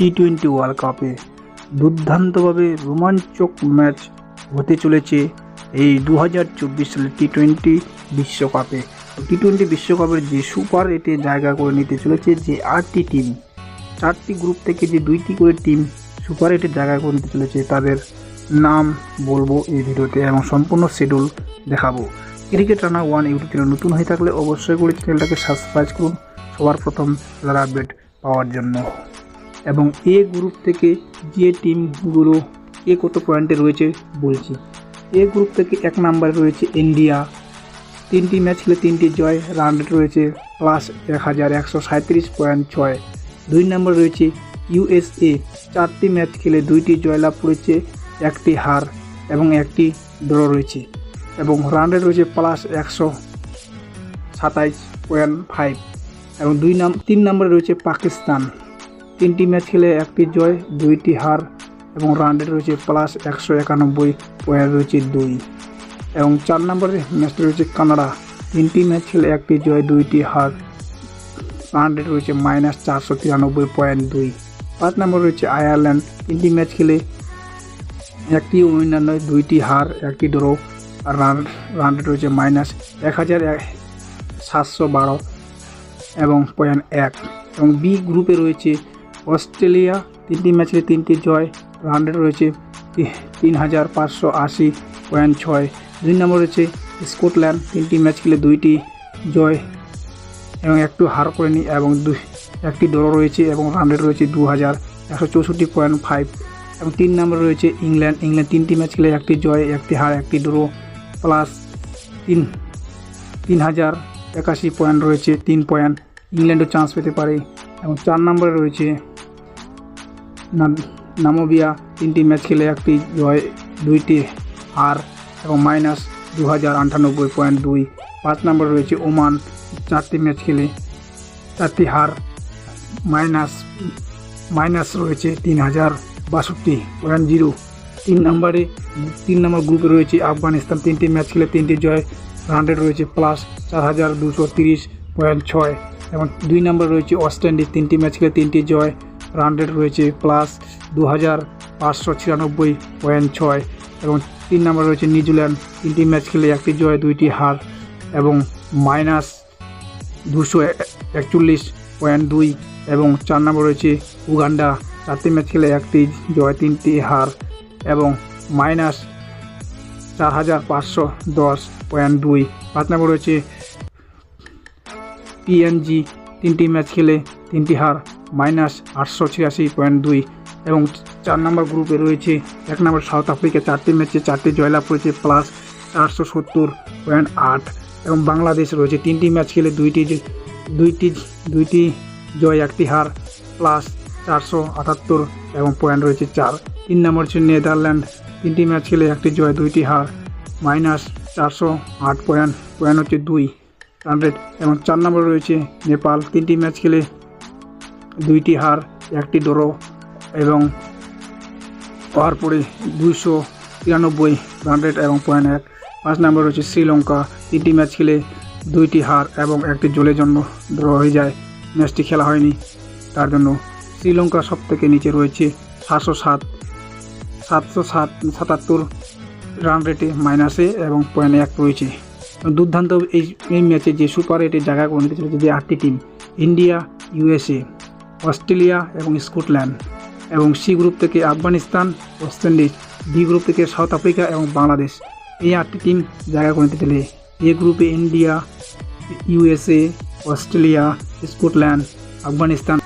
T twenty world কাপে দুর্দান্তভাবে রোমাঞ্চক match হতে চলেছে এই দু হাজার চব্বিশ সালের টি টোয়েন্টি বিশ্বকাপে। টি টোয়েন্টি বিশ্বকাপের যে সুপার এটে জায়গা করে নিতে চলেছে যে আটটি টিম চারটি গ্রুপ থেকে যে দুইটি করে টিম সুপার এটে জায়গা করে নিতে চলেছে তাদের নাম বলব এই ভিডিওতে এবং সম্পূর্ণ শিডিউল দেখাবো। Cricket Rana one YouTube channel নতুন হয়ে থাকলে অবশ্যই করে চ্যানেলটাকে সাবস্ক্রাইব করুন। সবার প্রথম খেলার আপডেট পাওয়ার জন্য। এবং এ গ্রুপ থেকে যে টিমগুলো এ কত পয়েন্টে রয়েছে বলছি। এ গ্রুপ থেকে এক নাম্বারে রয়েছে ইন্ডিয়া তিনটি ম্যাচ খেলে তিনটি জয় রান রেট রয়েছে প্লাস এক হাজার একশো সাঁত্রিশ পয়েন্ট ছয়। দুই নম্বর রয়েছে ইউএসএ চারটি ম্যাচ খেলে দুইটি জয়লাভ করেছে, একটি হার এবং একটি ড্র রয়েছে। এবং রান রেট রয়েছে প্লাস একশো সাতাইশ পয়েন্ট ফাইভ এবং দুই নাম তিন নম্বরে রয়েছে পাকিস্তান। তিনটি ম্যাচ খেলে একটি জয়, দুইটি হার এবং রান রেট রয়েছে প্লাস একশো একানব্বই পয়েন্ট রয়েছে দুই। এবং চার নম্বরে ম্যাচটি রয়েছে কানাডা। তিনটি ম্যাচ খেলে একটি জয়, দুইটি হার। রান রেট রয়েছে মাইনাস চারশো তিরানব্বই পয়েন্ট দুই। পাঁচ নম্বর রয়েছে আয়ারল্যান্ড। তিনটি ম্যাচ খেলে একটি উইনার নয়, দুইটি হার, একটি ড্র আর রান রান রেট রয়েছে মাইনাস এক হাজার সাতশো বারো এবং পয়েন্ট এক। এবং বি গ্রুপে রয়েছে অস্ট্রেলিয়া, তিনটি ম্যাচে তিনটি জয় রান রেট রয়েছে তিন হাজার পাঁচশো আশি পয়েন্ট ছয়। দুই নম্বর রয়েছে স্কটল্যান্ড, তিনটি ম্যাচ খেলে দুইটি জয় এবং একটু হার করেনি এবং দুই একটি ড্র রয়েছে এবং রান রেট রয়েছে দু হাজার একশো চৌষট্টি পয়েন্ট ফাইভ এবং তিন নম্বরে রয়েছে ইংল্যান্ড ইংল্যান্ড তিনটি ম্যাচ খেলে একটি জয়, একটি হার, একটি ড্র প্লাস তিন তিন হাজার একাশি পয়েন্ট রয়েছে, তিন পয়েন্ট ইংল্যান্ডও চান্স পেতে পারে। এবং চার নম্বরে রয়েছে নামোবিয়া তিনটি ম্যাচ খেলে একটি জয়, দুইটি হার এবং মাইনাস দু হাজার আটানব্বই পয়েন্ট দুই। পাঁচ নম্বরে রয়েছে ওমান, চারটি ম্যাচ খেলে চারটি হার, মাইনাস মাইনাস রয়েছে তিন হাজার বাষট্টি পয়েন্ট জিরো। তিন নম্বরে তিন নম্বর গ্রুপে রয়েছে আফগানিস্তান, তিনটি ম্যাচ খেলে তিনটি জয়। রেট রয়েছে প্লাস চার হাজার দুশো তিরিশ পয়েন্ট ছয় এবং দুই নম্বর রয়েছে ওয়েস্ট ইন্ডিজ তিনটি ম্যাচ খেলে তিনটি জয়। রান রেট রয়েছে প্লাস দু হাজার পাঁচশো ছিয়ানব্বই পয়েন্ট ছয় এবং তিন নম্বর রয়েছে নিউজিল্যান্ড। তিনটি ম্যাচ খেলে একটি জয়, দুইটি হার এবং মাইনাস দুশো একচল্লিশ পয়েন্ট দুই এবং চার নম্বর রয়েছে উগান্ডা। চারটি ম্যাচ খেলে একটি জয়, তিনটি হার এবং মাইনাস চার হাজার পাঁচশো দশ পয়েন্ট দুই। পাঁচ নম্বর রয়েছে পিএনজি তিনটি ম্যাচ খেলে তিনটি হার মাইনাস আটশো ছিয়াশি পয়েন্ট দুই এবং চার নম্বর গ্রুপে রয়েছে এক নম্বর সাউথ আফ্রিকা চারটি ম্যাচে চারটি জয়লাভ করেছে প্লাস চারশো সত্তর পয়েন্ট আট এবং বাংলাদেশ রয়েছে তিনটি ম্যাচ খেলে দুইটি দুইটি দুইটি জয়, একটি হার প্লাস চারশো আটাত্তর এবং পয়েন্ট রয়েছে চার। তিন নম্বর হচ্ছে নেদারল্যান্ড, তিনটি ম্যাচ খেলে একটি জয়, দুইটি হার মাইনাস চারশো আট পয়েন্ট পয়েন্ট হচ্ছে দুই। হান্ড্রেড এবং চার নম্বর রয়েছে নেপাল, তিনটি ম্যাচ খেলে দুইটি হার, একটি ড্র এবং হওয়ার পরে দুইশো তিরানব্বই হান্ড্রেড এবং পয়েন্ট এক। পাঁচ নম্বর রয়েছে শ্রীলঙ্কা। তিনটি ম্যাচ খেলে দুইটি হার এবং একটি জলের জন্য ড্র হয়ে যায়। ম্যাচটি খেলা হয়নি। তার জন্য শ্রীলঙ্কা সব থেকে নিচে রয়েছে সাতশো সাত। সাতশো সাত, সাতাত্তর রান রেটে মাইনাসে এবং পয়েন্ট এক রয়েছে। দুর্দান্ত এই এই ম্যাচে যে সুপার রেটে জায়গা করে নিতে চলেছে যে আটটি টিম ইন্ডিয়া ইউএসএ অস্ট্রেলিয়া এবং স্কটল্যান্ড এবং সি গ্রুপ থেকে Afghanistan, West Indies D group থেকে সাউথ আফ্রিকা এবং বাংলাদেশ। এই আটটি টিম জায়গা করে নিতে এ গ্রুপে India, USA, Australia, Scotland, Afghanistan